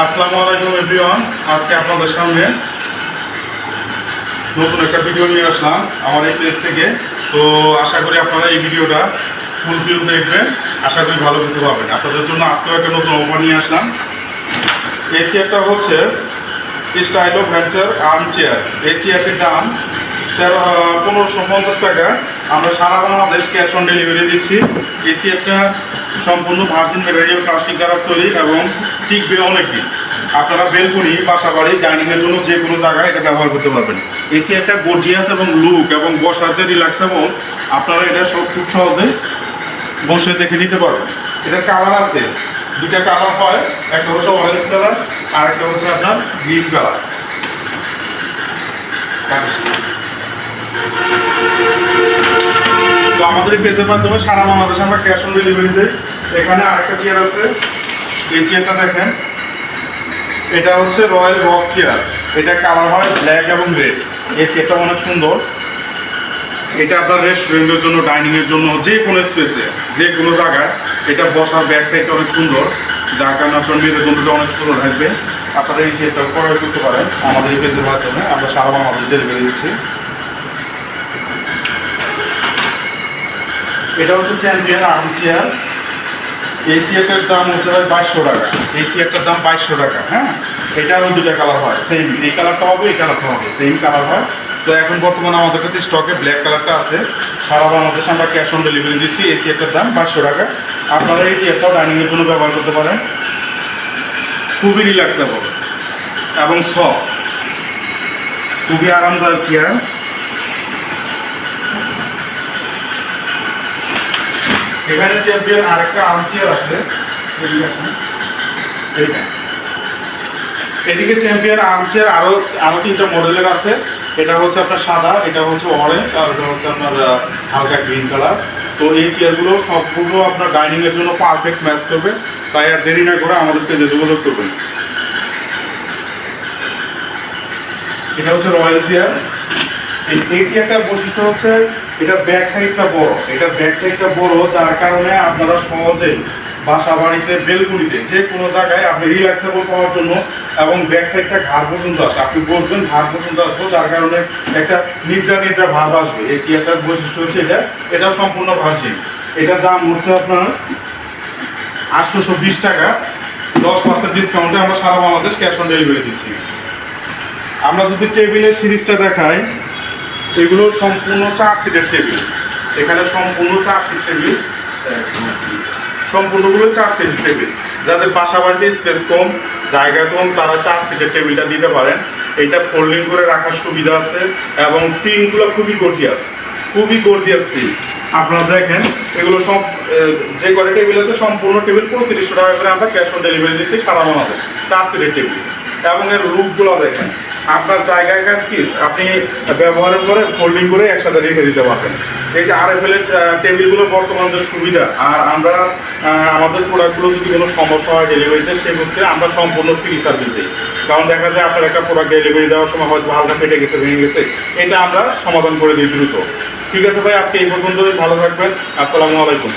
আসসালামু আলাইকুম এভরিওয়ান আজকে আপনাদের সামনে নতুন একটা ভিডিও নিয়ে আসলাম আমার এই পেজ থেকে। তো আশা করি আপনারা এই ভিডিওটা ফুল ফিল দেখবেন। আশা করি ভালো কিছু পাবেন। আপনাদের জন্য আজকেও একটা নতুন অফার নিয়ে আসলাম। এই চেয়ারটা হচ্ছে স্টাইল অফ ভ্যাঞ্চার আর্ম চেয়ার এই চেয়ারটির দাম তেরো পনেরোশো পঞ্চাশ টাকা। আমরা সারা বাংলাদেশ ক্যাশ অন ডেলিভারি দিচ্ছি। এই একটা সম্পূর্ণ ভার্জিন ম্যাটেরিয়াল প্লাস্টিক দ্বারা তৈরি এবং টিকবে অনেক দিন আপনারা বেলকুনি বাসা বাড়ি ডাইনিংয়ের জন্য যে কোনো জায়গায় এটা ব্যবহার করতে পারবেন। এই একটা গর্জিয়াস এবং লুক এবং বসার যে রিল্যাক্স এবং আপনারা এটা সব খুব সহজে বসে দেখে নিতে পারবেন। এটার কালার আছে। দুটা কালার হয়। একটা হচ্ছে অরেঞ্জ কালার আর একটা হচ্ছে আপনার গ্রিন কালার তো আমাদের পেজের মাধ্যমে সারা বাংলাদেশে আমরা ক্যাশ অন ডেলিভারি দিই। এখানে আরেকটা চেয়ার আছে। এই চেয়ারটা দেখেন। এটা হচ্ছে রয়্যাল রক চেয়ার এটা কালার হয় ব্ল্যাক এবং রেড এই চেয়ারটা অনেক সুন্দর। এটা আপনার রেস্টুরেন্টের জন্য ডাইনিং এর জন্য, যে কোনো স্পেসে যে কোনো জায়গায়। এটা বসার ব্যাক সাইডটা অনেক সুন্দর। যার কারণে আপনার মেরুদণ্ডটা অনেক সুন্দর থাকবে। আপনারা এই চেয়ারটা ক্রয় করতে পারেন। আমাদের এই পেজের মাধ্যমে আমরা সারা বাংলাদেশ ডেলিভারি দিচ্ছি। এটা হচ্ছে চ্যাম্পিয়ন আর্ম চেয়ার এই চেয়ারটার দাম হচ্ছে ভাই বাইশশো টাকা। এই চেয়ারটার দাম বাইশশো টাকা হ্যাঁ? এটারও দুটা কালার হয় সেম এই কালারটা হবে, এই কালারটা হবে সেম কালার হয়। তো এখন বর্তমানে আমাদের কাছে স্টকে ব্ল্যাক কালারটা আছে। সারা বাংলাদেশে আমরা ক্যাশ অন ডেলিভারি দিচ্ছি, এই চেয়ারটার দাম বাইশশো টাকা। আপনারা এই চেয়ারটাও ডাইনিংয়ের জন্য ব্যবহার করতে পারেন। খুবই রিল্যাক্সেবল এবং সফট খুবই আরামদায়ক চেয়ার এখানে চ্যাম্পিয়ন আরেকটা আর্ম চেয়ার আছে। এদিকে চ্যাম্পিয়ন আর্ম চেয়ার আরও আরও তিনটা মডেলের আছে। এটা হচ্ছে আপনার সাদা, এটা হচ্ছে অরেঞ্জ আর এটা হচ্ছে আপনার হালকা গ্রিন কালার তো এই চেয়ারগুলো সবগুলো আপনার ডাইনিংয়ের জন্য পারফেক্ট ম্যাচ করবে। তাই আর দেরি না করে আমাদেরকে পেজে যোগাযোগ করবেন। এটা হচ্ছে রয়্যাল চেয়ার এই চেয়ারটার বৈশিষ্ট্য হচ্ছে এটা ব্যাক সাইডটা বড়। এটা ব্যাক সাইডটা বড়, যার কারণে আপনারা সহজেই বাসা বাড়িতে বেলকুনিতে যে কোনো জায়গায় আপনি রিল্যাক্সেবল পাওয়ার জন্য এবং ব্যাক সাইডটা ঘাড় পর্যন্ত আসে। আপনি বসবেন, ঘাড় পর্যন্ত আসব, যার কারণে একটা নিদ্রা নিদ্রা ভাব আসবে। এই চেয়ারটার বৈশিষ্ট্য হচ্ছে এটা। এটা সম্পূর্ণ ভার্জিন। এটার দাম হচ্ছে আপনার আটশোশো বিশ টাকা। দশ পার্সেন্ট ডিসকাউন্টে আমরা সারা বাংলাদেশ ক্যাশ অন ডেলিভারি দিচ্ছি। আমরা যদি টেবিলের সিরিজটা দেখাই এগুলো সম্পূর্ণ চার সিটের টেবিল এখানে সম্পূর্ণ চার সিট টেবিল সম্পূর্ণগুলো চার সিটের টেবিল যাদের বাসা বাড়িতে স্পেস কম, জায়গা কম, তারা চার সিটের টেবিলটা দিতে পারেন। এটা ফোল্ডিং করে রাখার সুবিধা আছে এবং প্রিন্টগুলো খুবই গর্জিয়াস খুবই গর্জিয়াস প্রিন্ট আপনারা দেখেন, এগুলো সব যে কটা টেবিল আছে, সম্পূর্ণ টেবিল পঁয়ত্রিশশো টাকা করে আমরা ক্যাশ অন ডেলিভারি দিচ্ছি সারা বাংলাদেশ, চার সিটের টেবিল এবং এর লুকগুলো দেখেন আপনার জায়গায় কাজ কি আপনি ব্যবহারের পরে ফোল্ডিং করে একসাথে রেখে দিতে পারবেন। এই যে আর এফ এল টেবিলগুলো বর্তমান যে সুবিধা, আর আমরা আমাদের প্রোডাক্টগুলো যদি কোনো সমস্যা হয় ডেলিভারিতে সেক্ষেত্রে আমরা সম্পূর্ণ ফ্রি সার্ভিস দিই। কারণ দেখা যায় আপনার একটা প্রোডাক্ট ডেলিভারি দেওয়ার সময় হয়তো হালকা ফেটে গেছে, ভেঙে গেছে, এটা আমরা সমাধান করে দিই দ্রুত। ঠিক আছে ভাই, আজকে এই পর্যন্তই, ভালো থাকবেন, আসসালামু আলাইকুম।